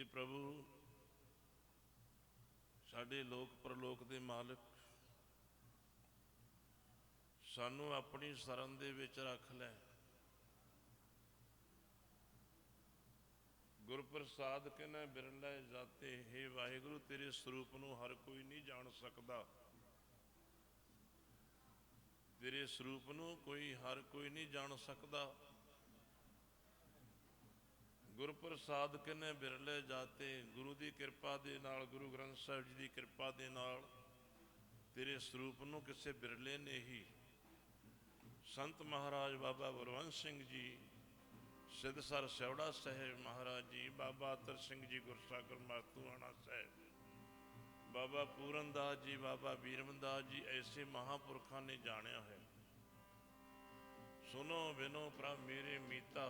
ਇਹ ਪ੍ਰਭੂ, ਸਾਡੇ ਲੋਕ ਪਰਲੋਕ ਦੇ ਮਾਲਕ, ਸਾਨੂੰ ਆਪਣੀ ਸ਼ਰਨ ਦੇ ਵਿੱਚ ਰੱਖ ਲੈ। ਗੁਰਪ੍ਰਸਾਦ ਕਿਨੇ ਬਿਰਲੇ ਜਾਤੇ, ਹੈ ਵਾਹਿਗੁਰੂ, ਤੇਰੇ ਸਰੂਪ ਨੂੰ ਹਰ ਕੋਈ ਨਹੀਂ ਜਾਣ ਸਕਦਾ। ਤੇਰੇ ਸਰੂਪ ਨੂੰ ਕੋਈ, ਹਰ ਕੋਈ ਨਹੀਂ ਜਾਣ ਸਕਦਾ। ਗੁਰਪ੍ਰਸਾਦ ਕਿਨੇ ਬਿਰਲੇ ਜਾਤੇ, ਗੁਰੂ ਦੀ ਕਿਰਪਾ ਦੇ ਨਾਲ, ਗੁਰੂ ਗ੍ਰੰਥ ਸਾਹਿਬ ਜੀ ਦੀ ਕਿਰਪਾ ਦੇ ਨਾਲ, ਤੇਰੇ ਸਰੂਪ ਨੂੰ ਕਿਸੇ ਬਿਰਲੇ ਨੇ ਹੀ ਸੰਤ ਮਹਾਰਾਜ ਬਾਬਾ ਗੁਰਵੰਸ਼ ਸਿੰਘ ਜੀ ਸਿੱਧਸਰ ਸੇਵੜਾ ਸਾਹਿਬ ਮਹਾਰਾਜ ਜੀ, ਬਾਬਾ ਅਤਰ ਸਿੰਘ ਜੀ, ਗੁਰਸਾਗਰ ਮਾਤੂਆਣਾ ਸਾਹਿਬ, ਬਾਬਾ ਪੂਰਨਦਾਸ ਜੀ, ਬਾਬਾ ਬੀਰਮਦਾਸ ਜੀ, ਐਸੇ ਮਹਾਪੁਰਖਾਂ ਨੇ ਜਾਣਿਆ ਹੈ ਸੁਨੋ ਬਿਨੋ ਪ੍ਰਭ ਮੇਰੇ ਮੀਤਾ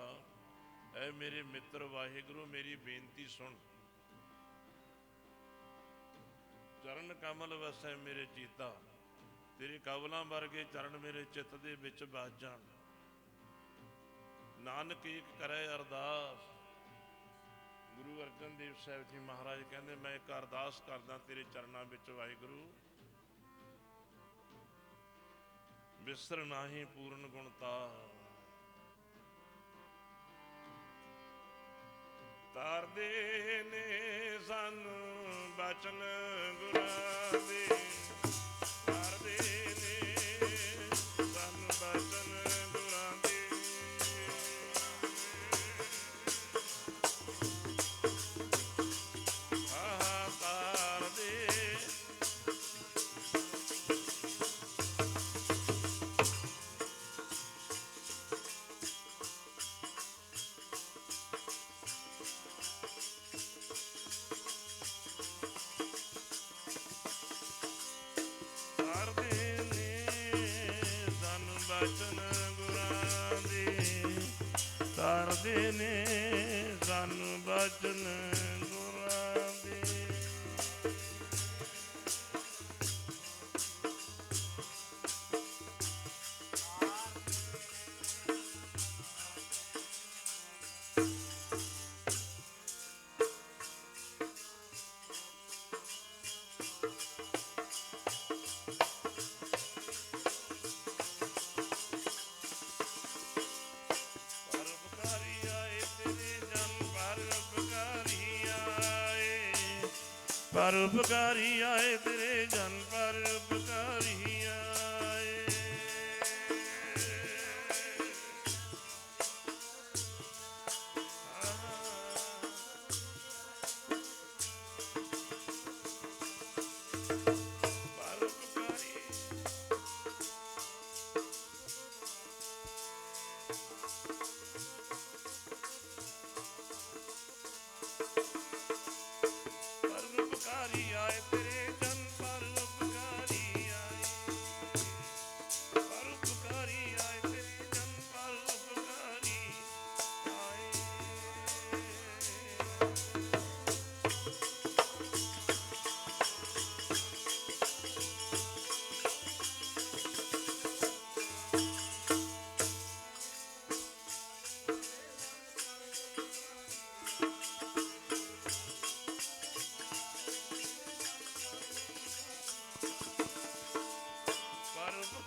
ਐ ਮੇਰੇ ਮਿੱਤਰ ਵਾਹਿਗੁਰੂ, ਮੇਰੀ ਬੇਨਤੀ ਸੁਣ। ਚਰਨ ਕਮਲ ਵਸੈ ਮੇਰੇ ਚੀਤਾ, ਤੇਰੇ ਕਵਲਾਂ ਵਰਗੇ ਚਰਨ ਮੇਰੇ ਚਿੱਤ ਦੇ ਵਿੱਚ ਵਸ ਜਾਣ। ਨਾਨਕ ਇੱਕ ਕਰੇ ਅਰਦਾਸ। ਗੁਰੂ ਅਰਜਨ ਦੇਵ ਸਾਹਿਬ ਜੀ ਮਹਾਰਾਜ ਕਹਿੰਦੇ, ਮੈਂ ਇੱਕ ਅਰਦਾਸ ਕਰਦਾ ਤੇਰੇ ਚਰਨਾਂ ਵਿੱਚ ਵਾਹਿਗੁਰੂ। ਵਿਸਰ ਨਾਹੀ ਪੂਰਨ ਗੁਣਤਾ ਤਾਰਦੇ ਨੇ ਸਾਨੂੰ ਬਚਨ ਗੁਰਾਂ ਦੇ ਬਚਨ ਗੁਰਾਂ ਦੇ ਤਾਰਦੇ ਨੇ ਸਾਨੂੰ ਬਚਨ ਪਰਉਪਕਾਰੀ ਆਏ ਤੇਰੇ ਜਨ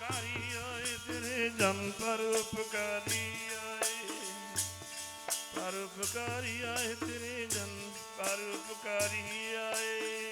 ਉਪਕਾਰੀ ਓਏ ਤੇਰੇ ਜਨ ਪਰ ਉਪਕਾਰੀ ਆਏ। ਪਰ ਉਪਕਾਰੀ ਆਏ, ਤੇਰੇ ਜਨ ਪਰ ਉਪਕਾਰੀ ਆਏ।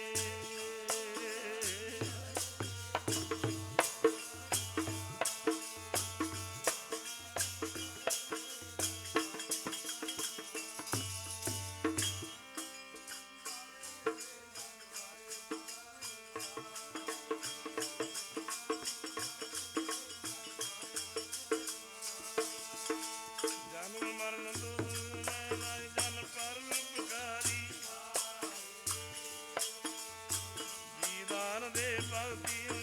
I'll be